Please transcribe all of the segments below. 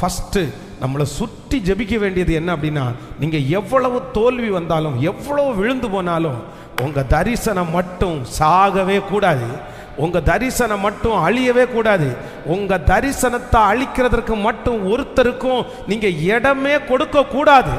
First நம்மளை சுற்றி ஜெபிக்க வேண்டியது என்ன அப்படின்னா நீங்கள் எவ்வளவு தோல்வி வந்தாலும் எவ்வளவு விழுந்து போனாலும் உங்கள் தரிசனம் மட்டும் சாகவே கூடாது. உங்கள் தரிசனம் மட்டும் அழியவே கூடாது. உங்கள் தரிசனத்தை அழிக்கிறதற்கு மட்டும் ஒருத்தருக்கும் நீங்கள் இடமே கொடுக்க கூடாது.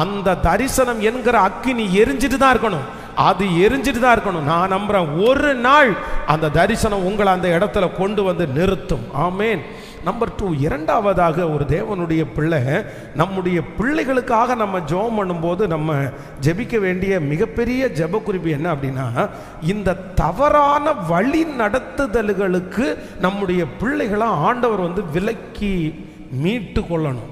அந்த தரிசனம் என்கிற அக்கினி எரிஞ்சிட்டு தான் இருக்கணும். அது எரிஞ்சிட்டு தான் இருக்கணும். நான் நம்புகிறேன் ஒரு நாள் அந்த தரிசனம் உங்களை அந்த இடத்துல கொண்டு வந்து நிறுத்தும். ஆமேன். நம்பர் டூ இரண்டாவதாக ஒரு தேவனுடைய பிள்ளை நம்முடைய பிள்ளைகளுக்காக நம்ம ஜெபம் பண்ணும்போது நம்ம ஜெபிக்க வேண்டிய மிகப்பெரிய ஜெப குறிப்பு என்ன அப்படின்னா இந்த தவறான வழி நடத்துதல்களுக்கு நம்முடைய பிள்ளைகளை ஆண்டவர் வந்து விலக்கி மீட்டு கொள்ளணும்.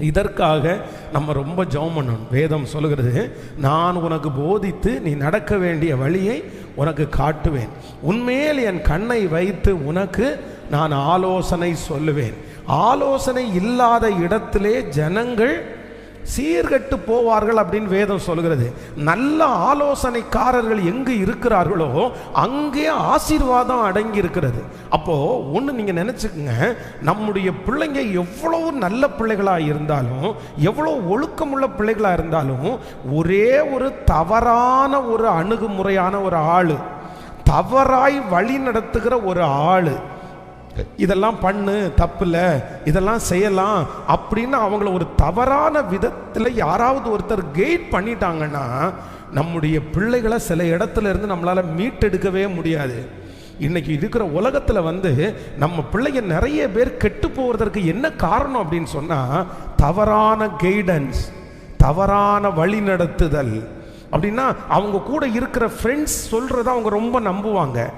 இதற்காக நம்ம ரொம்ப ஜெபம் பண்ணணும். வேதம் சொல்லுகிறது நான் உனக்கு போதித்து நீ நடக்க வேண்டிய வழியை உனக்கு காட்டுவேன். உண்மையில் என் கண்ணை வைத்து உனக்கு நான் ஆலோசனை சொல்லுவேன். ஆலோசனை இல்லாத இடத்திலே ஜனங்கள் சீர்கெட்டு போவார்கள் அப்படின்னு வேதம் சொல்கிறது நல்ல ஆலோசனைக்காரர்கள் எங்கு இருக்கிறார்களோ அங்கே ஆசீர்வாதம் அடங்கி இருக்கிறது அப்போ ஒன்று நீங்கள் நினச்சிக்கங்க. நம்முடைய பிள்ளைங்க எவ்வளவு நல்ல பிள்ளைகளாக இருந்தாலும் எவ்வளோ ஒழுக்கமுள்ள பிள்ளைகளாக இருந்தாலும் ஒரே ஒரு தவறான ஒரு அணுகுமுறையான ஒரு ஆள் தவறாய் வழி நடத்துகிற ஒரு ஆள் இதெல்லாம் பண்ணு தப்பில்ல இதெல்லாம் செய்யலாம் அப்படின்னு அவங்கள ஒரு தவறான விதத்தில் யாராவது ஒருத்தர் கெயிட் பண்ணிட்டாங்கன்னா நம்முடைய பிள்ளைகளை சில இடத்துல இருந்து நம்மளால் மீட்டெடுக்கவே முடியாது. இன்னைக்கு இருக்கிற உலகத்தில் வந்து நம்ம பிள்ளைங்க நிறைய பேர் கெட்டு போவதற்கு என்ன காரணம் அப்படின்னு சொன்னால் தவறான கைடன்ஸ் தவறான வழி நடத்துதல். அப்படின்னா அவங்க கூட இருக்கிற ஃப்ரெண்ட்ஸ் சொல்கிறத அவங்க ரொம்ப நம்புவாங்க.